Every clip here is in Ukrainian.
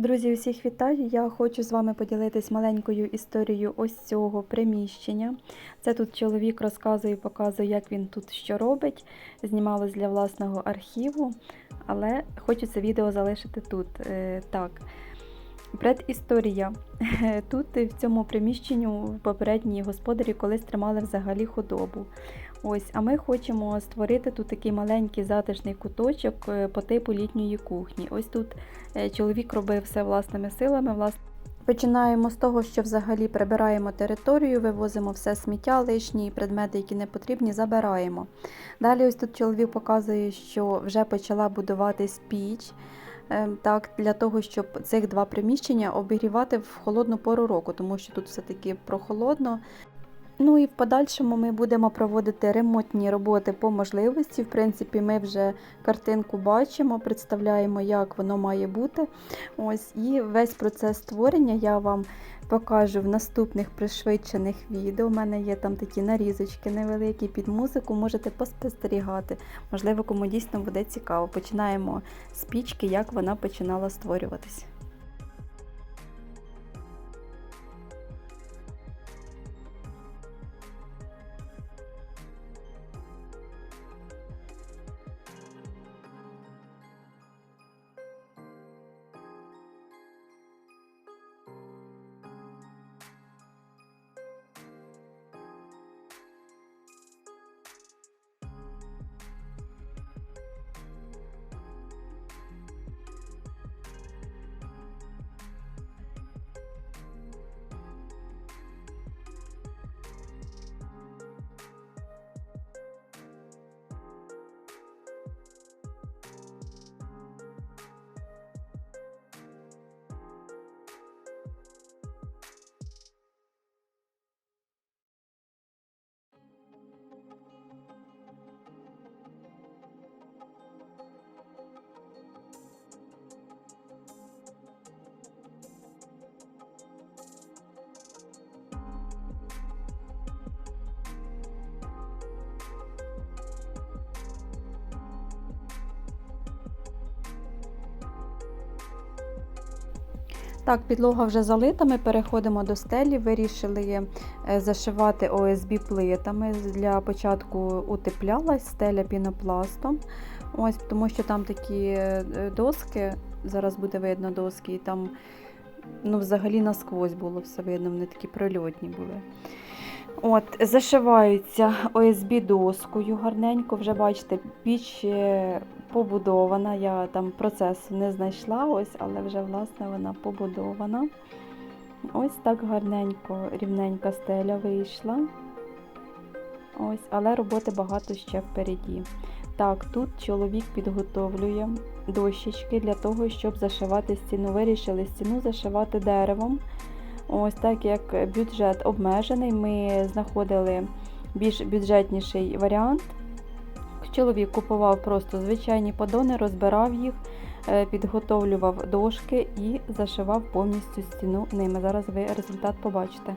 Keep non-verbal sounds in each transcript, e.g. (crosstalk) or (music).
Друзі, усіх вітаю! Я хочу з вами поділитись маленькою історією ось цього приміщення. Це тут чоловік розказує, показує, як він тут що робить. Знімалось для власного архіву, але хочу це відео залишити тут. Е, Так, предісторія. (laughs) Тут в цьому приміщенні в попередній господарі колись тримали взагалі худобу. Ось, а ми хочемо створити тут такий маленький затишний куточок е, по типу літньої кухні. Ось тут е, чоловік робив все власними силами. Влас... Починаємо з того, що взагалі прибираємо територію, вивозимо все сміття, лишні предмети, які не потрібні, забираємо. Далі ось тут чоловік показує, що вже почала будуватись піч. Е, Так, для того, щоб цих два приміщення обігрівати в холодну пору року, тому що тут все-таки прохолодно. Ну і в подальшому ми будемо проводити ремонтні роботи по можливості. В принципі, ми вже картинку бачимо, представляємо, як воно має бути. Ось і весь процес створення я вам покажу в наступних пришвидшених відео. У мене є там такі нарізочки невеликі під музику, можете поспостерігати. Можливо, кому дійсно буде цікаво. Починаємо з пічки, як вона починала створюватись. Так, підлога вже залита, ми переходимо до стелі. Вирішили е, зашивати ОСБ плитами. Для початку утеплялась стеля пінопластом. Ось, тому що там такі е, доски, зараз буде видно доски, і там ну, взагалі насквозь було все видно, вони такі прильотні були. От, Зашиваються ОСБ доскою гарненько, вже бачите, піч е, побудована. Я там процес не знайшла, ось, але вже власне вона побудована. Ось так гарненько, рівненька стеля вийшла. Ось, Але роботи багато ще впереді. Так, тут чоловік підготовлює дощечки для того, щоб зашивати стіну. Вирішили стіну зашивати деревом. Ось так як бюджет обмежений, ми знаходили більш бюджетніший варіант. Чоловік купував просто звичайні подони, розбирав їх, е, підготовлював дошки і зашивав повністю стіну ними. Зараз ви результат побачите.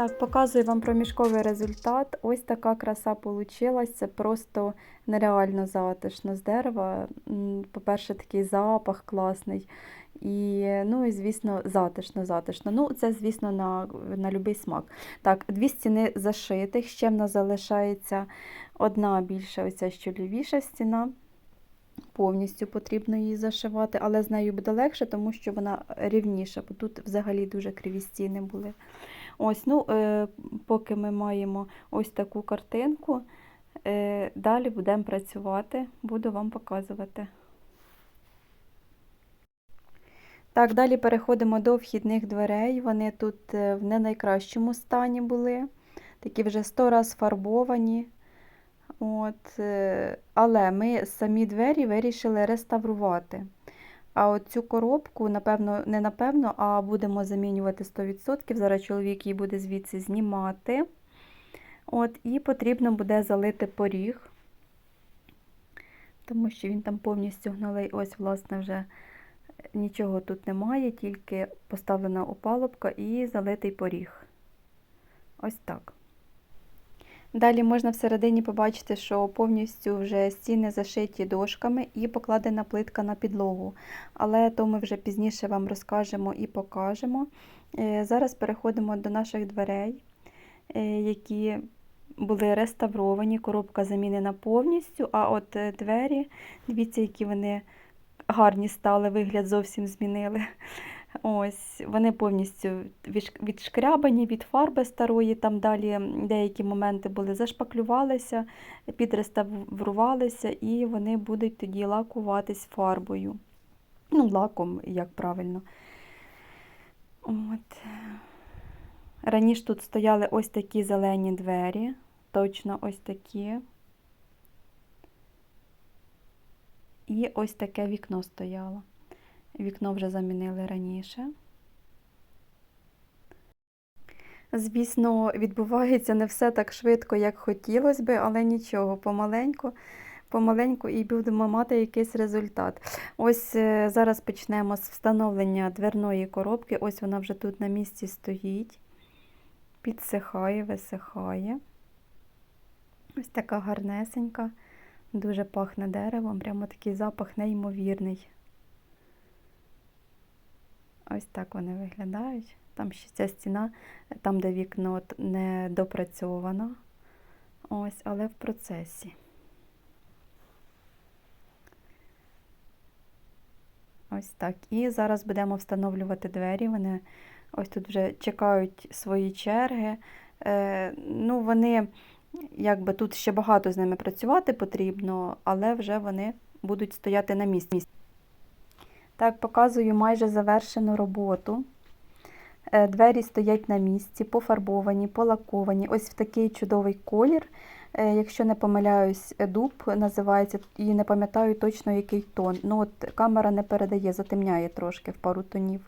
Так, показую вам проміжковий результат. Ось така краса вийшла. Це просто нереально затишно з дерева. По-перше, такий запах класний. І, ну, і, звісно, затишно, затишно. Ну, це, звісно, на, на будь-який смак. Так, дві стіни зашитих. Ще в нас залишається одна більша, оця що лівіша стіна. Повністю потрібно її зашивати, але з нею буде легше, тому що вона рівніша, бо тут взагалі дуже криві стіни були. Ось, ну, е, поки ми маємо ось таку картинку, е, далі будемо працювати, буду вам показувати. Так, далі переходимо до вхідних дверей. Вони тут е, в не найкращому стані були. Такі вже сто раз фарбовані. От, е, але ми самі двері вирішили реставрувати. А от цю коробку, напевно, не напевно, а будемо замінювати 100%. Зараз чоловік її буде звідси знімати. От, і потрібно буде залити поріг, тому що він там повністю гнилий. Ось, власне, вже нічого тут немає, тільки поставлена опалубка і залитий поріг. Ось так. Далі можна всередині побачити, що повністю вже стіни зашиті дошками і покладена плитка на підлогу. Але то ми вже пізніше вам розкажемо і покажемо. Е, Зараз переходимо до наших дверей, е, які були реставровані, коробка замінена повністю, а от е, двері, дивіться, які вони гарні стали, вигляд зовсім змінили. Ось, вони повністю відшкрябані від фарби старої, там далі деякі моменти були зашпаклювалися, підреставрувалися, і вони будуть тоді лакуватись фарбою. Ну, лаком, як правильно. От. Раніше тут стояли ось такі зелені двері, точно ось такі. І ось таке вікно стояло. Вікно вже замінили раніше. Звісно, відбувається не все так швидко, як хотілося би, але нічого, помаленьку, помаленьку і будемо мати якийсь результат. Ось е, зараз почнемо з встановлення дверної коробки. Ось вона вже тут на місці стоїть, підсихає, висихає. Ось така гарнесенька, дуже пахне деревом, прямо такий запах неймовірний. Ось так вони виглядають. Там ще ця стіна, там, де вікно не допрацьовано. Ось, але в процесі. Ось так. І зараз будемо встановлювати двері. Вони ось тут вже чекають свої черги. Е, ну, вони, якби тут ще багато з ними працювати потрібно, але вже вони будуть стояти на місці. Так, показую майже завершену роботу. Е, Двері стоять на місці, пофарбовані, полаковані. Ось в такий чудовий колір. Е, Якщо не помиляюсь, дуб називається, і не пам'ятаю точно який тон. Ну, от камера не передає, затемняє трошки в пару тонів.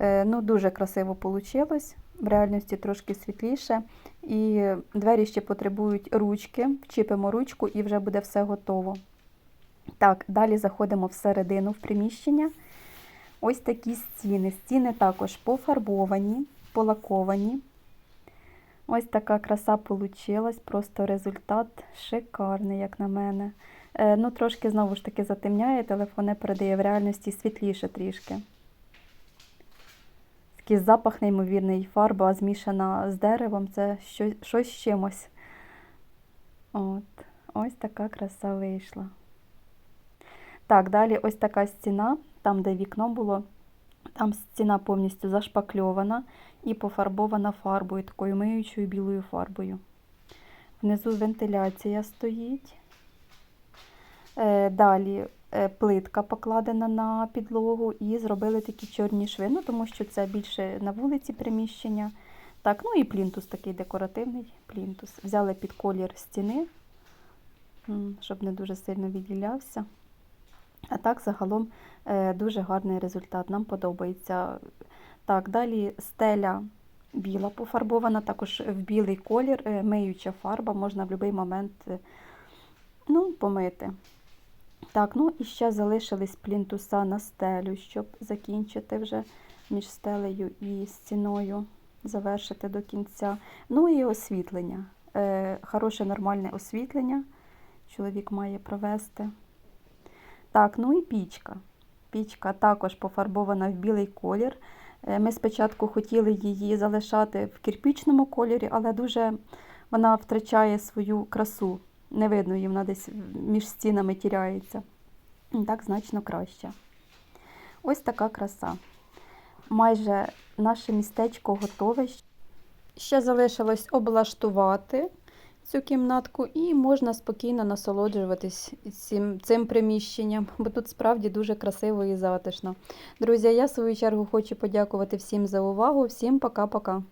Е, Ну, дуже красиво вийшло. В реальності трошки світліше. І двері ще потребують ручки. Вчіпимо ручку і вже буде все готово. Так, далі заходимо всередину в приміщення. Ось такі стіни. Стіни також пофарбовані, полаковані. Ось така краса получилась, просто результат шикарний, як на мене. Е, ну, трошки знову ж таки затемняє, телефон не передає в реальності світліше трішки. Такий запах неймовірний, фарба змішана з деревом, це щось з чимось. От, ось така краса вийшла. Так, далі ось така стіна, там, де вікно було, там стіна повністю зашпакльована і пофарбована фарбою, такою миючою білою фарбою. Внизу вентиляція стоїть. Е, Далі е, плитка покладена на підлогу і зробили такі чорні шви, ну, тому що це більше на вулиці приміщення. Так, ну і плінтус такий декоративний плінтус. Взяли під колір стіни, щоб не дуже сильно відділявся. А так, загалом, е, дуже гарний результат. Нам подобається. Так, далі стеля біла пофарбована, також в білий колір, е, миюча фарба, можна в будь-який момент е, ну, помити. Так, ну і ще залишились плінтуса на стелю, щоб закінчити вже між стелею і стіною, завершити до кінця. Ну і освітлення. Хороше нормальне освітлення чоловік має провести. Так, ну і пічка. Пічка також пофарбована в білий колір. Е, Ми спочатку хотіли її залишати в кирпічному кольорі, але дуже вона втрачає свою красу. Не видно її, вона десь між стінами тіряється. Так значно краще. Ось така краса. Майже наше містечко готове. Ще залишилось облаштувати цю кімнатку, і можна спокійно насолоджуватись цим, цим приміщенням, бо тут справді дуже красиво і затишно. Друзі, я в свою чергу хочу подякувати всім за увагу. Всім пока-пока.